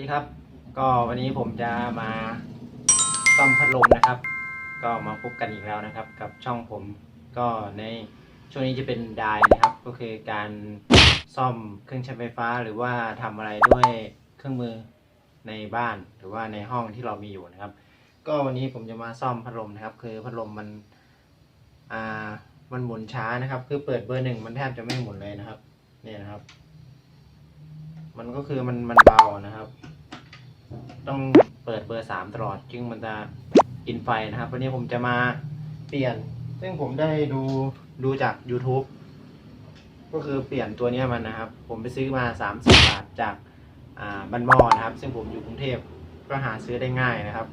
ดีครับ ก็วันนี้ผมจะมาซ่อมพัดลมนะครับ ก็มาพบกันอีกแล้วนะครับ กับช่องผมก็ในช่วงนี้จะเป็นไดายนะครับ ก็คือการซ่อมเครื่องใช้ไฟฟ้าหรือว่าทำอะไรด้วยเครื่องมือในบ้านหรือว่าในห้องที่เรามีอยู่นะครับ ก็วันนี้ผมจะมาซ่อมพัดลมนะครับ คือพัดลมมันอ่ามันหมุนช้านะครับ คือเปิดเบอร์หนึ่งมันแทบจะไม่หมุนเลยนะครับ เนี่ยนะครับมันก็คือมันมันเบานะครับ ต้องเปิดเบอร์สามตลอดจึงมันจะกินไฟนะครับ วันนี้ผมจะมาเปลี่ยน ซึ่งผมได้ดูดูจาก YouTube ก็คือเปลี่ยนตัวนี้มันนะครับ ผมไปซื้อมา30บาทจากบันมอนะครับ ซึ่งผมอยู่กรุงเทพก็หาซื้อได้ง่ายนะครับ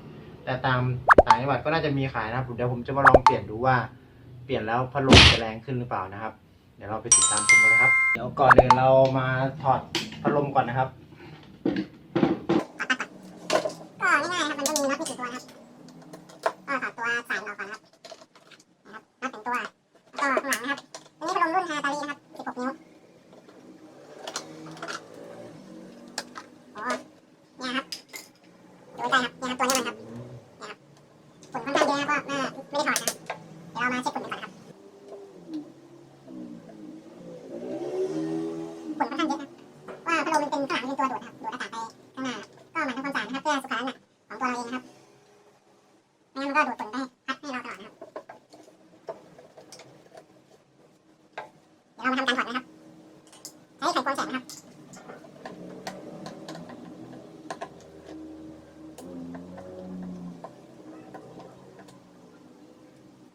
แต่ตามต่างจังหวัดก็น่าจะมีขายนะครับเดี๋ยวผมจะมาลองเปลี่ยนดูว่าเปลี่ยนแล้วพัดลมจะแรงขึ้นหรือเปล่านะครับ เดี๋ยวเราไปติดตามชมกันเลยครับ เดี๋ยวก่อนอื่นเรามาถอดพัดลมก่อนนะครับ ก็ง่ายๆครับ มันก็มีน็อตไม่กี่ตัวนะครับ ก็ถอดตัวสายออกก่อนนะครับนะครับน็อตถึงตัวแล้วก็ข้างหลังนะครับอันนี้เป็นลมรุ่นฮาตาลีนะครับ16นิ้วโอ้เนี่ยครับดูใกล้ครับเนี่ยครับตัวนี้มันครับเนี่ยครับฝุ่นค่อนข้างเยอะนะครับก็น่าไม่ได้ถอดนะครับเดี๋ยวเรามาเช็คฝุ่นกันก่อนครับฝุ่นค่อนข้างเยอะครับว่าพัดลมมันเป็นข้างหลังเป็นตัวดูดครับดูดอากาศไปข้างหน้าก็หมั่นทำความสะอาดนะครับเพื่อสุขลักษณะของตัวเราเองนะครับไม่งั้นมันก็ดูดฝุ่นได้พัดให้เราตลอดนะครับ เดี๋ยวเรามาทำการถอดนะครับ ใช้ไขควงแสงนะครับ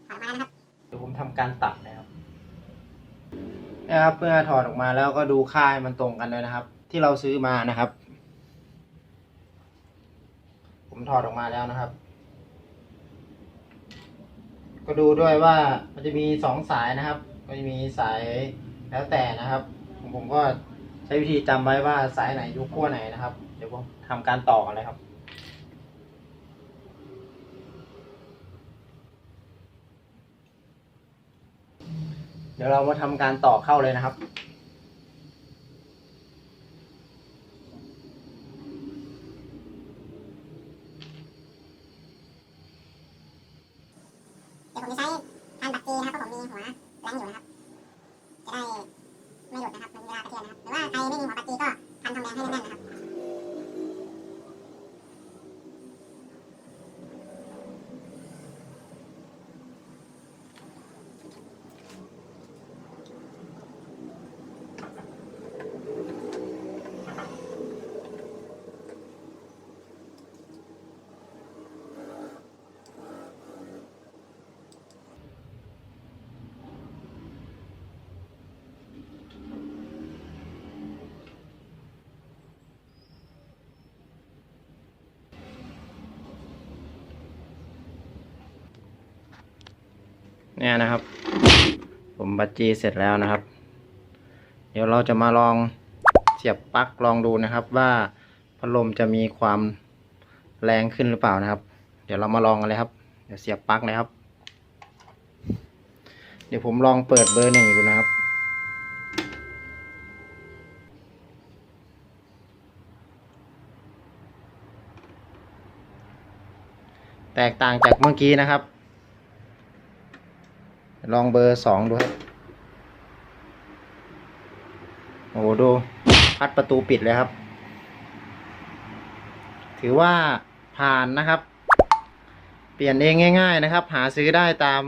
ถอดออกมาแล้วนะครับ เดี๋ยวผมทำการตัดนะครับ นะครับเมื่อถอดออกมาแล้วก็ดูค่าให้มันตรงกันเลยนะครับ ที่เราซื้อมานะครับ ผมถอดออกมาแล้วนะครับ ก็ดูด้วยว่ามันจะมีสองสายนะครับ ก็จะมีสายแล้วแต่นะครับผมผมก็ใช้วิธีจำไว้ว่าสายไหนยู่ขั้วไหนนะครับ เดี๋ยวผมทำการต่อกันเลยครับ ดี๋ยวเรามาทำการต่อเข้าเลยนะครับ เดี๋ยวผมจะใช้ทานบัตรจีนะครับเพราะผมมีหัวแรงอยู่นะครับ จะได้ไม่หลุดนะครับ มันเวลากระเทือนนะครับ หรือว่าใครไม่มีหัวบัตรจีก็พันทองแดงให้แน่นๆนะครับ เนี่ยนะครับ ผมบัตรจีเสร็จแล้วนะครับ เดี๋ยวเราจะมาลองเสียบปลั๊กลองดูนะครับ ว่าพัดลมจะมีความแรงขึ้นหรือเปล่านะครับ เดี๋ยวเรามาลองกันเลยครับ เดี๋ยวเสียบปลั๊กเลยครับ เดี๋ยวผมลองเปิดเบอร์หนึ่งดูนะครับแตกต่างจากเมื่อกี้นะครับ ลองเบอร์สองดูครับโอ้โหดู พัดประตูปิดเลยครับ ถือว่าผ่านนะครับ เปลี่ยนเองง่าย ๆ นะครับ หาซื้อได้ตาม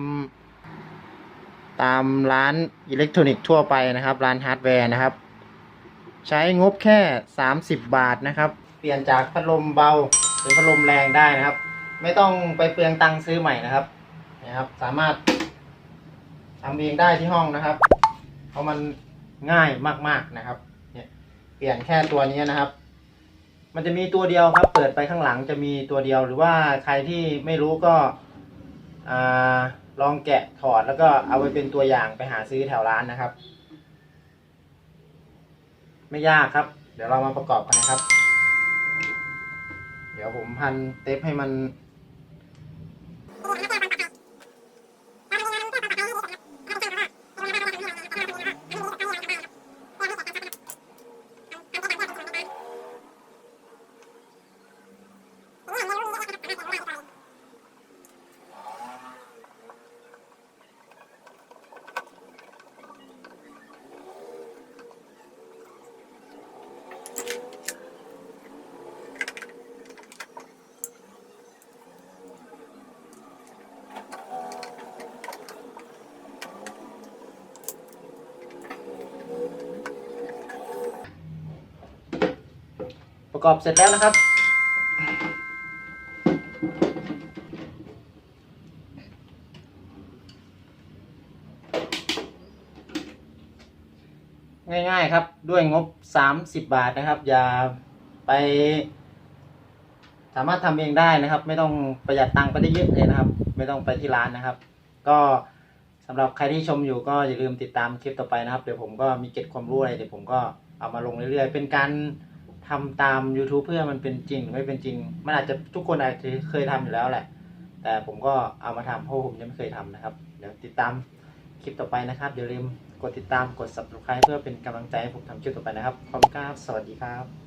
ตามร้านอิเล็กทรอนิกส์ทั่วไปนะครับ ร้านฮาร์ดแวร์นะครับ ใช้งบแค่ 30 บาทนะครับ เปลี่ยนจากพัดลมเบาเป็นพัดลมแรงได้นะครับ ไม่ต้องไปเปลืองตังค์ซื้อใหม่นะครับนะครับ สามารถ ทำเองได้ที่ห้องนะครับ เพราะมันง่ายมากๆนะครับ เนี่ยเปลี่ยนแค่ตัวนี้นะครับ มันจะมีตัวเดียวครับ เปิดไปข้างหลังจะมีตัวเดียว หรือว่าใครที่ไม่รู้ก็อลองแกะถอดแล้วก็เอาไปเป็นตัวอย่างไปหาซื้อแถวร้านนะครับ ไม่ยากครับ เดี๋ยวเรามาประกอบกันนะครับ เดี๋ยวผมพันเทปให้มัน กรอบเสร็จแล้วนะครับ ง่ายๆครับด้วยงบ 30 บาทนะครับ อย่าไป สามารถทำเองได้นะครับ ไม่ต้องประหยัดตังค์ไปได้เยอะเลยนะครับ ไม่ต้องไปที่ร้านนะครับ ก็สำหรับใครที่ชมอยู่ก็อย่าลืมติดตามคลิปต่อไปนะครับ เดี๋ยวผมก็มีเก็บความรู้อะไรเดี๋ยวผมก็เอามาลงเรื่อยๆ เป็นการ ทำตาม YouTube เพื่อมันเป็นจริงหรือไม่เป็นจริง มันอาจจะทุกคนอาจจะเคยทำอยู่แล้วแหละ แต่ผมก็เอามาทำเพราะผมยังไม่เคยทำนะครับ เดี๋ยวติดตามคลิปต่อไปนะครับอย่าลืมกดติดตามกด subscribe เพื่อเป็นกำลังใจให้ผมทำคลิปต่อไปนะครับขอบคุณครับสวัสดีครับ